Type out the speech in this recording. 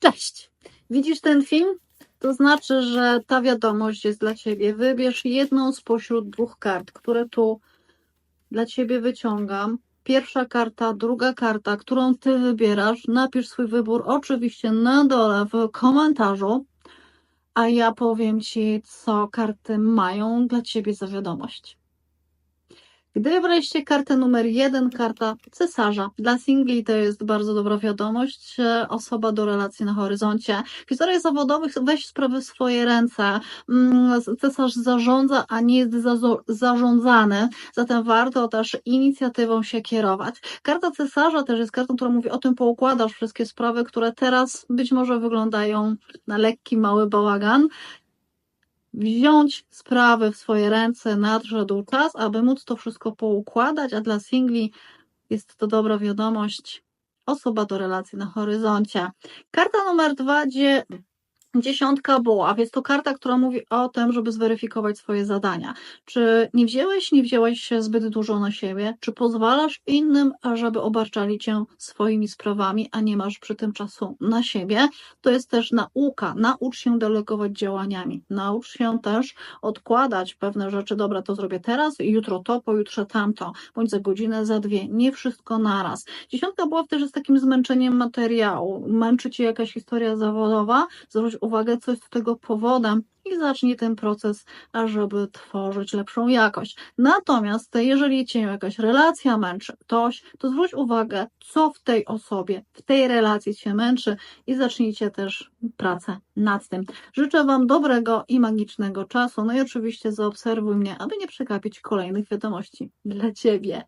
Cześć! Widzisz ten film? To znaczy, że ta wiadomość jest dla Ciebie. Wybierz jedną spośród dwóch kart, które tu dla Ciebie wyciągam. Pierwsza karta, druga karta, którą Ty wybierasz. Napisz swój wybór oczywiście na dole w komentarzu, a ja powiem Ci, co karty mają dla Ciebie za wiadomość. Gdy wybraliście kartę numer jeden, karta cesarza. Dla singli to jest bardzo dobra wiadomość. Osoba do relacji na horyzoncie. W historiach zawodowych weź sprawy w swoje ręce. Mm, Cesarz zarządza, a nie jest zarządzany. Zatem warto też inicjatywą się kierować. Karta cesarza też jest kartą, która mówi o tym, poukładasz wszystkie sprawy, które teraz być może wyglądają na lekki, mały bałagan wziąć sprawy w swoje ręce, nadszedł czas, aby móc to wszystko poukładać, a dla singli jest to dobra wiadomość. Osoba do relacji na horyzoncie. Karta numer dwa, gdzie dziesiątka buław. Jest to karta, która mówi o tym, żeby zweryfikować swoje zadania. Czy nie wzięłeś, nie wzięłaś się zbyt dużo na siebie? Czy pozwalasz innym, żeby obarczali cię swoimi sprawami, a nie masz przy tym czasu na siebie? To jest też nauka. Naucz się delegować działaniami. Naucz się też odkładać pewne rzeczy. Dobra, to zrobię teraz, jutro to, pojutrze tamto, bądź za godzinę, za dwie. Nie wszystko naraz. Dziesiątka buław też jest takim zmęczeniem materiału. Męczy cię jakaś historia zawodowa, zwróć uwagę, co jest tego powodem i zacznij ten proces, ażeby tworzyć lepszą jakość. Natomiast jeżeli cię jakaś relacja męczy, ktoś, to zwróć uwagę, co w tej osobie, w tej relacji cię męczy i zacznijcie też pracę nad tym. Życzę Wam dobrego i magicznego czasu. No i oczywiście zaobserwuj mnie, aby nie przegapić kolejnych wiadomości dla Ciebie.